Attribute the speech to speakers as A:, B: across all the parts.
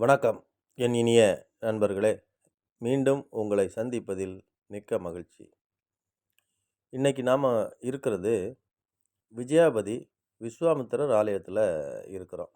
A: வணக்கம் என் இனிய நண்பர்களே. மீண்டும் உங்களை சந்திப்பதில் மிக்க மகிழ்ச்சி. இன்றைக்கி நாம் இருக்கிறது விஜயாபதி விஸ்வாமித்திரர் ஆலயத்தில் இருக்கிறோம்.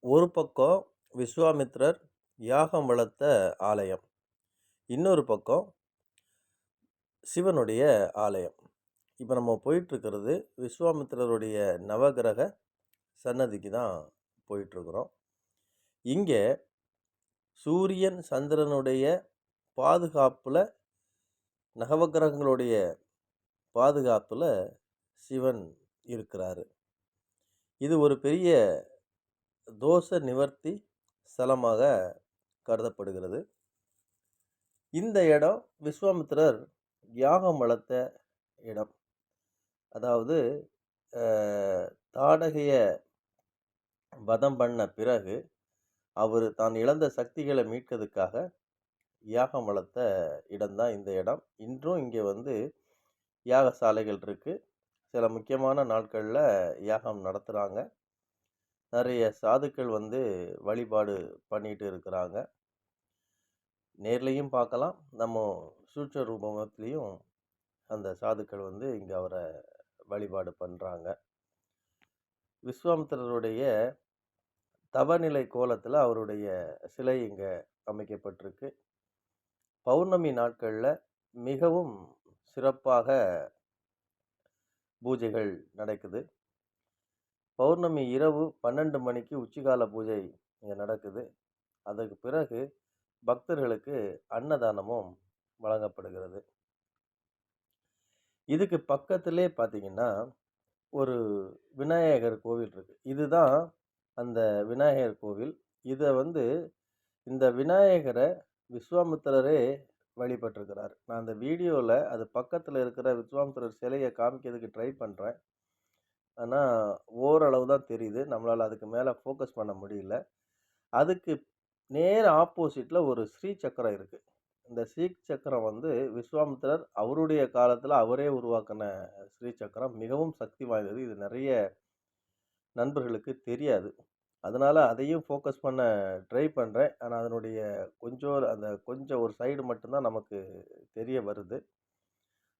A: ஒரு பக்கம் விஸ்வாமித்திரர் யாகம் வளர்த்த ஆலயம் இன்னொரு பக்கம் சிவனுடைய ஆலயம். இப்போ நம்ம போயிட்டுருக்கிறது விஸ்வாமித்திரருடைய நவகிரக சன்னதிக்கு தான் போயிட்டுருக்குறோம். இங்கே சூரியன் சந்திரனுடைய பாதுகாப்பில் நவகிரகங்களுடைய பாதுகாப்பில் சிவன் இருக்கிறாரு. இது ஒரு பெரிய தோஷ நிவர்த்தி ஸ்தலமாக கருதப்படுகிறது. இந்த இடம் விஸ்வாமித்திரர் யாகம் வளர்த்த இடம். அதாவது தாடகைய வதம் பண்ண பிறகு அவர் தான் இழந்த சக்திகளை மீட்கிறதுக்காக யாகம் வளர்த்த இடம்தான் இந்த இடம். இன்றும் இங்கே வந்து யாகசாலைகள் இருக்குது சில முக்கியமான நாட்களில் யாகம் நடத்துகிறாங்க நிறைய சாதுக்கள் வந்து வழிபாடு பண்ணிட்டு இருக்கிறாங்க. நேர்லையும் பார்க்கலாம். நம்ம சூட்ச ரூபத்துலேயும் அந்த சாதுக்கள் வந்து இங்கே அவரை வழிபாடு பண்ணுறாங்க விஸ்வாமித்திரருடைய தவநிலை கோலத்தில் அவருடைய சிலை இங்கே அமைக்கப்பட்டிருக்கு. பௌர்ணமி நாட்களில் மிகவும் சிறப்பாக பூஜைகள் நடக்குது. பௌர்ணமி இரவு பன்னெண்டு மணிக்கு உச்சிகால பூஜை இங்கே நடக்குது. அதற்கு பிறகு பக்தர்களுக்கு அன்னதானமும் வழங்கப்படுகிறது. இதுக்கு பக்கத்திலே பார்த்தீங்கன்னா ஒரு விநாயகர் கோவில் இருக்குது இதுதான் அந்த விநாயகர் கோவில். இதை வந்து இந்த விநாயகரை விஸ்வாமித்திரரே வழிபட்டிருக்கிறார். நான் அந்த வீடியோவில் அது பக்கத்தில் இருக்கிற விஸ்வாமித்திரர் சிலையை காமிக்கிறதுக்கு ட்ரை பண்ணுறேன் ஆனால் ஓரளவு தான் தெரியுது. நம்மளால் அதுக்கு மேலே ஃபோக்கஸ் பண்ண முடியல. அதுக்கு நேர ஆப்போசிட்டில் ஒரு ஸ்ரீ சக்கரம் இருக்குது இந்த ஸ்ரீ சக்கரம் வந்து விஸ்வாமித்திரர் அவருடைய காலத்தில் அவரே உருவாக்கின ஸ்ரீ சக்கரம். மிகவும் சக்தி வாய்ந்தது. இது நிறைய நண்பர்களுக்கு தெரியாது. அதனால் அதையும் ஃபோக்கஸ் பண்ண ட்ரை பண்ணுறேன் ஆனால் அதனுடைய கொஞ்சம் அந்த கொஞ்சம் ஒரு சைடு மட்டும்தான் நமக்கு தெரிய வருது.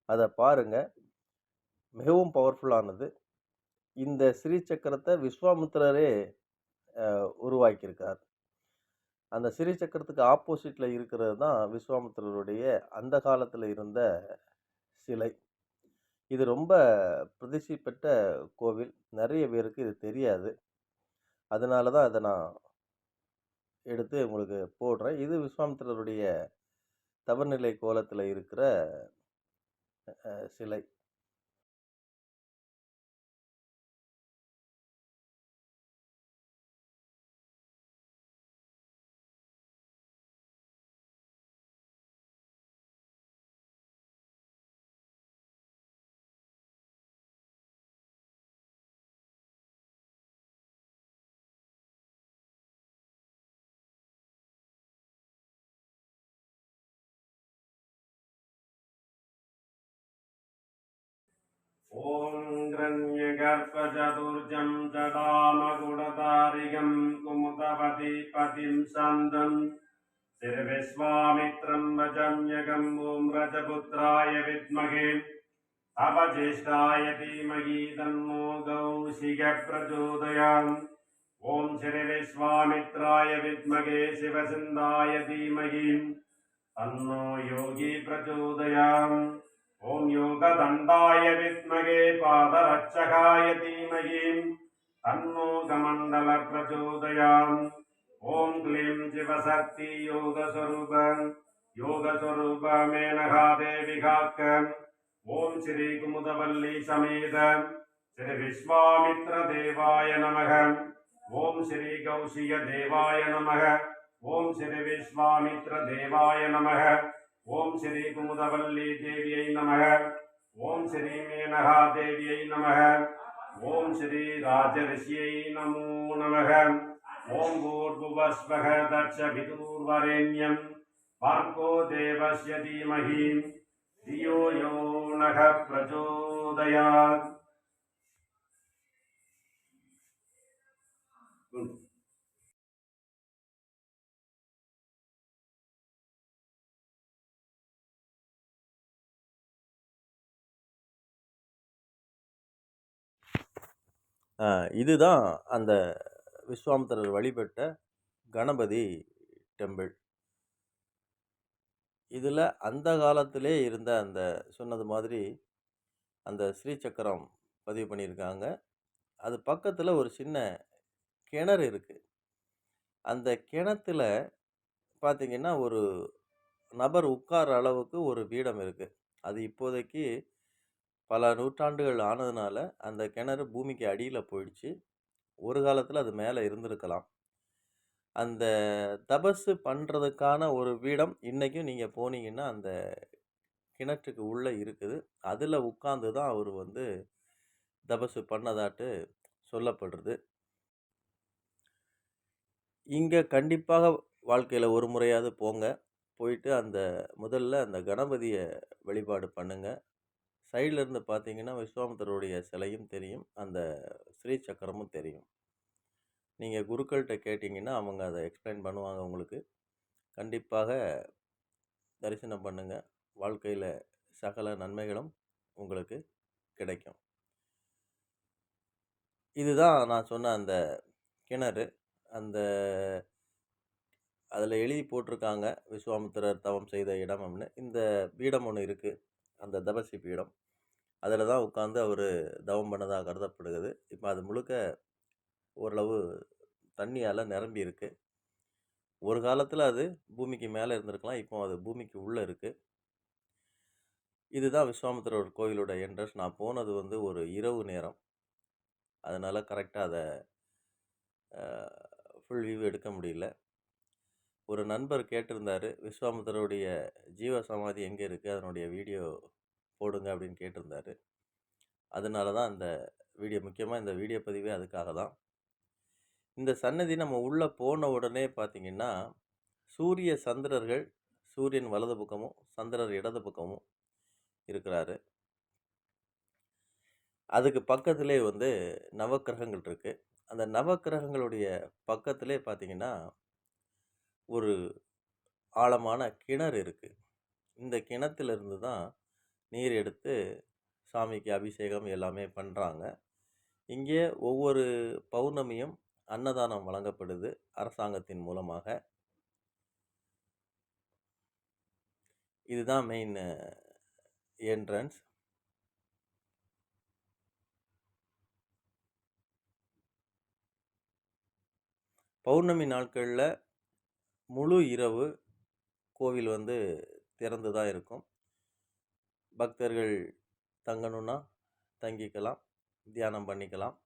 A: அதை பாருங்கள் மிகவும் பவர்ஃபுல்லானது இந்த ஸ்ரீ சக்கரத்தை விஸ்வாமித்திரரே உருவாக்கியிருக்கார். அந்த ஸ்ரீ சக்கரத்துக்கு ஆப்போசிட்டில் இருக்கிறது தான் விஸ்வாமித்திரருடைய அந்த காலத்தில் இருந்த சிலை. இது ரொம்ப பிரதிஷ்டி பெற்ற கோவில். நிறைய பேருக்கு இது தெரியாது. அதனால தான் அதை நான் எடுத்து உங்களுக்கு போடுறேன். இது விஸ்வாமித்திரருடைய தவநிலை கோலத்தில் இருக்கிற சிலை.
B: ॐ ग्रण्यगर्भचतुर्जं जडामगुणतारिगं कुमुदपतिपतिं सन्दं श्रीविश्वामित्रं वजम्यगम् ॐ रजपुत्राय विद्महे। अपज्येष्ठाय धीमहि तन्नो कौशिकः प्रचोदयाम् ॐ श्रीविश्वामित्राय विद्महे शिवसिन्धाय धीमहि। तन्नो योगी प्रचोदयाम् ॐ योगदण्डाय विद्महे पादरक्षकाय धीमहि तन्नो कमण्डल प्रचोदयाम् ॐ क्लीं शिवशक्ति योगस्वरूप योगस्वरूप मेनघा देवि काक ॐ श्रीकुमुदवल्ली समेत श्रीविश्वामित्रदेवाय नमः ॐ श्रीकौशिकदेवाय नमः ॐ श्रीविश्वामित्रदेवाय नमः ॐ श्री कुमुदवल्ली देव्यै नमः ॐ श्री मेनहा देव्यै नमः ॐ श्री राजऋष्यै नमो नमः ॐ भूर्भुवस्वः दक्षभिदूर्वरेण्यं भर्गो देवस्य धीमहि धियो यो नः प्रचोदयात्
A: இதுதான் அந்த விஸ்வாமித்திரர் வழிபட்ட கணபதி டெம்பிள். இதில் அந்த காலத்திலே இருந்த அந்த சொன்னது மாதிரி அந்த ஸ்ரீ சக்கரம் பதிவு பண்ணியிருக்காங்க. அது பக்கத்தில் ஒரு சின்ன கிணறு இருக்குது அந்த கிணத்துல பார்த்திங்கன்னா ஒரு நபர் உட்கார அளவுக்கு ஒரு பீடம் இருக்குது அது இப்போதைக்கு பல நூற்றாண்டுகள் ஆனதுனால, அந்த கிணறு பூமிக்கு அடியில் போயிடுச்சு. ஒரு காலத்தில் அது மேலே இருந்திருக்கலாம். அந்த தபசு பண்ணுறதுக்கான ஒரு பீடம் இன்றைக்கும் நீங்கள் போனீங்கன்னா, அந்த கிணற்றுக்கு உள்ளே இருக்குது. அதில் உட்காந்து தான் அவர் வந்து தபசு பண்ணதாட்டு சொல்லப்படுது. இங்கே கண்டிப்பாக வாழ்க்கையில் ஒரு முறையாவது போங்க. போயிட்டு அந்த முதல்ல அந்த கணபதியை வழிபாடு பண்ணுங்கள் சைடுல இருந்து பார்த்தீங்கன்னா, விஸ்வாமித்தருடைய சிலையும் தெரியும். அந்த ஸ்ரீ சக்கரமும் தெரியும். நீங்கள் குருக்கள்கிட்ட கேட்டிங்கன்னா அவங்க அதை எக்ஸ்பிளைன் பண்ணுவாங்க உங்களுக்கு. கண்டிப்பாக தரிசனம் பண்ணுங்க. வாழ்க்கையில் சகல நன்மைகளும் உங்களுக்கு கிடைக்கும். இதுதான் நான் சொன்ன அந்த கிணறு. அந்த அதில் எழுதி போட்டிருக்காங்க, விஸ்வாமித்திரர் தவம் செய்த இடம் அப்படின்னு. இந்த பீடம் ஒன்று இருக்குது அந்த தபசி பீடம். அதில் தான் உட்காந்து அவர் தவம் பண்ணதாக கருதப்படுகிறது. இப்போ அது முழுக்க ஓரளவு தண்ணியால் நிரம்பி இருக்குது ஒரு காலத்தில் அது பூமிக்கு மேலே இருந்திருக்கலாம். இப்போ அது பூமிக்கு உள்ளே இருக்குது இதுதான் விஸ்வாமித்திரர் கோயிலோட என்ட்ரன்ஸ். நான் போனது வந்து ஒரு இரவு நேரம். அதனால் கரெக்டாக அதை ஃபுல் வியூ எடுக்க முடியல. ஒரு நண்பர் கேட்டிருந்தார் விஸ்வாமித்திரருடைய ஜீவ சமாதி எங்கே இருக்குது அதனுடைய வீடியோ போடுங்க அப்படின்னு கேட்டிருந்தாரு. அதனால தான் அந்த வீடியோ முக்கியமாக இந்த வீடியோ பதிவே அதுக்காக தான். இந்த சன்னதி நம்ம உள்ளே போன உடனே பார்த்தீங்கன்னா, சூரிய சந்திரர்கள் சூரியன் வலது பக்கமும், சந்திரர் இடது பக்கமும் இருக்கிறாரு. அதுக்கு பக்கத்திலே வந்து நவக்கிரகங்கள் இருக்குது அந்த நவக்கிரகங்களுடைய பக்கத்திலே பார்த்தீங்கன்னா, ஒரு ஆழமான கிணறு இருக்குது இந்த கிணத்துலேருந்து தான் நீர் எடுத்து சாமிக்கு அபிஷேகம் எல்லாமே பண்ணுறாங்க இங்கே ஒவ்வொரு பௌர்ணமியும் அன்னதானம் வழங்கப்படுது அரசாங்கத்தின் மூலமாக. இதுதான் மெயின் என்ட்ரன்ஸ். பௌர்ணமி நாட்களில் முழு இரவு கோவில் வந்து திறந்து தான் இருக்கும். பக்தர்கள் தங்கணும்னா தங்கிக்கலாம். தியானம் பண்ணிக்கலாம்.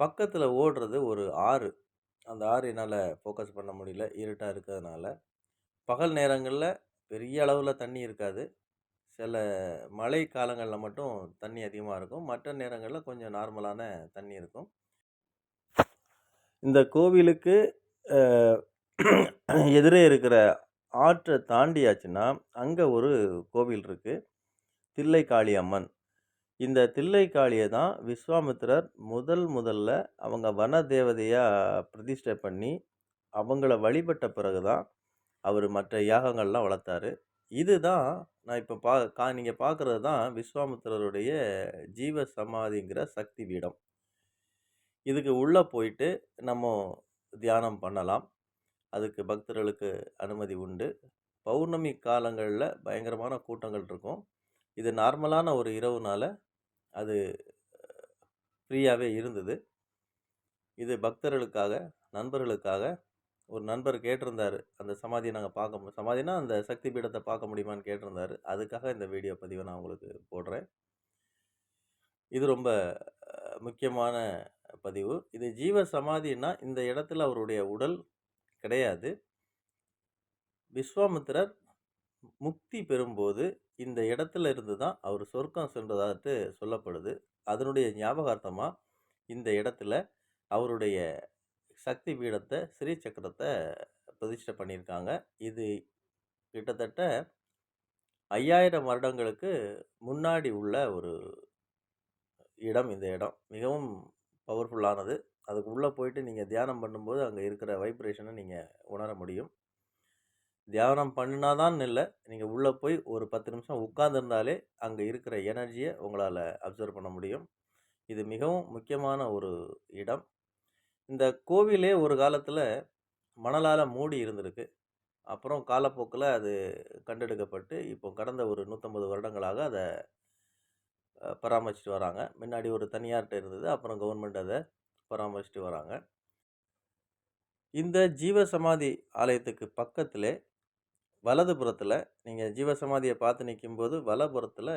A: பக்கத்தில் ஓடுறது ஒரு ஆறு. அந்த ஆறு என்னால் ஃபோக்கஸ் பண்ண முடியல. இருட்டாக இருக்கிறதுனால. பகல் நேரங்களில் பெரிய அளவில் தண்ணி இருக்காது. சில மழை காலங்களில் மட்டும் தண்ணி அதிகமாக இருக்கும். மற்ற நேரங்களில் கொஞ்சம் நார்மலான தண்ணி இருக்கும். இந்த கோவிலுக்கு எதிரே இருக்கிற ஆற்றை தாண்டியாச்சுன்னா, அங்கே ஒரு கோவில் இருக்குது தில்லைக்காளி அம்மன். இந்த தில்லைக்காளியை தான் விஸ்வாமித்திரர் முதல் முதல்ல அவங்க வன தேவதையாக பிரதிஷ்டை பண்ணி, அவங்கள வழிபட்ட பிறகு தான் அவர் மற்ற யாகங்கள்லாம் வளர்த்தாரு. இதுதான் நான் இப்போ பா கா நீங்கள் பார்க்குறது தான் விஸ்வாமித்திரருடைய ஜீவ சமாதிங்கிற சக்தி பீடம். இதுக்கு உள்ளே போயிட்டு நம்ம தியானம் பண்ணலாம். அதுக்கு பக்தர்களுக்கு அனுமதி உண்டு. பௌர்ணமி காலங்களில் பயங்கரமான கூட்டங்கள் இருக்கும். இது நார்மலான ஒரு இரவுனால அது ஃப்ரீயாகவே இருந்தது. இது பக்தர்களுக்காக, நண்பர்களுக்காக ஒரு நண்பர் கேட்டிருந்தார் அந்த சமாதியை நாங்கள் பார்க்க முடியும் சமாதினா அந்த சக்தி பீடத்தை பார்க்க முடியுமான்னு கேட்டிருந்தாரு. அதுக்காக இந்த வீடியோ பதிவை நான் உங்களுக்கு போடுறேன். இது ரொம்ப முக்கியமான பதிவு. இது ஜீவ சமாதின்னா, இந்த இடத்துல அவருடைய உடல் கிடையாது. விஸ்வாமித்திரர் முக்தி பெறும்போது, இந்த இடத்துல இருந்து தான் அவர் சொர்க்கம் சென்றதாட்டு சொல்லப்படுது. அதனுடைய ஞாபகார்த்தமாக இந்த இடத்துல அவருடைய சக்தி பீடத்தை ஸ்ரீ சக்கரத்தை பிரதிஷ்டை பண்ணியிருக்காங்க. இது கிட்டத்தட்ட 5000 வருடங்களுக்கு முன்னாடி உள்ள ஒரு இடம் இந்த இடம். மிகவும் பவர்ஃபுல்லானது. அதுக்கு உள்ளே போயிட்டு நீங்கள் தியானம் பண்ணும்போது அங்கே இருக்கிற வைப்ரேஷனை நீங்கள் உணர முடியும் தியானம் பண்ணினாதான் இல்லை நீங்கள் உள்ளே போய் ஒரு பத்து நிமிஷம் உட்காந்துருந்தாலே அங்கே இருக்கிற எனர்ஜியை உங்களால் அப்சர்வ் பண்ண முடியும் இது மிகவும் முக்கியமான ஒரு இடம் இந்த கோவிலே ஒரு காலத்தில் மணலால் மூடி இருந்திருக்கு. அப்புறம் காலப்போக்கில் அது கண்டெடுக்கப்பட்டு இப்போ கடந்த ஒரு நூற்றம்பது வருடங்களாக அதை பராமரிச்சுட்டு வராங்க. முன்னாடி ஒரு தனியார்கிட்ட இருந்தது அப்புறம் கவர்மெண்ட் அதை பராமரிச்சுட்டு வராங்க. இந்த ஜீவசமாதி ஆலயத்துக்கு பக்கத்திலே வலதுபுறத்தில் நீங்கள் ஜீவசமாதியை பார்த்து நிற்கும்போது வலப்புறத்தில்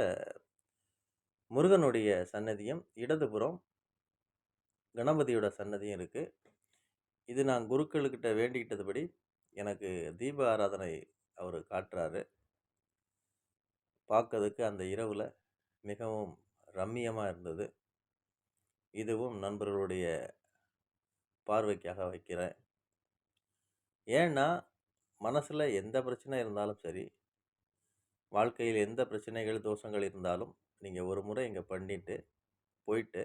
A: முருகனுடைய சன்னதியும் இடதுபுறம் கணபதியோட சன்னதியும் இருக்குது இது நான் குருக்களுக்கிட்ட வேண்டிக்கிட்டதுபடி எனக்கு தீப ஆராதனை அவர் காட்டுறாரு. பார்க்கறதுக்கு அந்த இரவில் மிகவும் ரம்மியமாக இருந்தது. இதுவும் நண்பர்களுடைய பார்வைக்காக வைக்கிறேன். ஏன்னா மனசில் எந்த பிரச்சனை இருந்தாலும் சரி வாழ்க்கையில் எந்த பிரச்சனைகள் தோஷங்கள் இருந்தாலும் நீங்கள் ஒரு முறை இங்கே பண்ணிட்டு போயிட்டு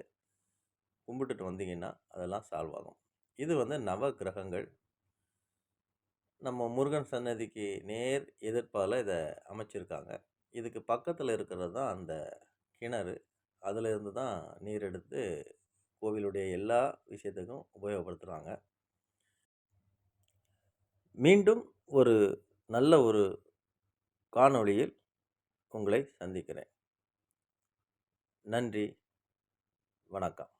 A: கும்பிட்டுட்டு வந்தீங்கன்னா அதெல்லாம் சால்வ் ஆகும். இது வந்து நவ கிரகங்கள். நம்ம முருகன் சன்னதிக்கு நேர் எதிர்ப்பால் இதை அமைச்சிருக்காங்க. இதுக்கு பக்கத்தில் இருக்கிறது தான் அந்த கிணறு. அதிலிருந்து தான் நீர் எடுத்து கோவிலுடைய எல்லா விஷயத்துக்கும் உபயோகப்படுத்துகிறாங்க மீண்டும் ஒரு நல்ல ஒரு காணொளியில் உங்களை சந்திக்கிறேன். நன்றி. வணக்கம்.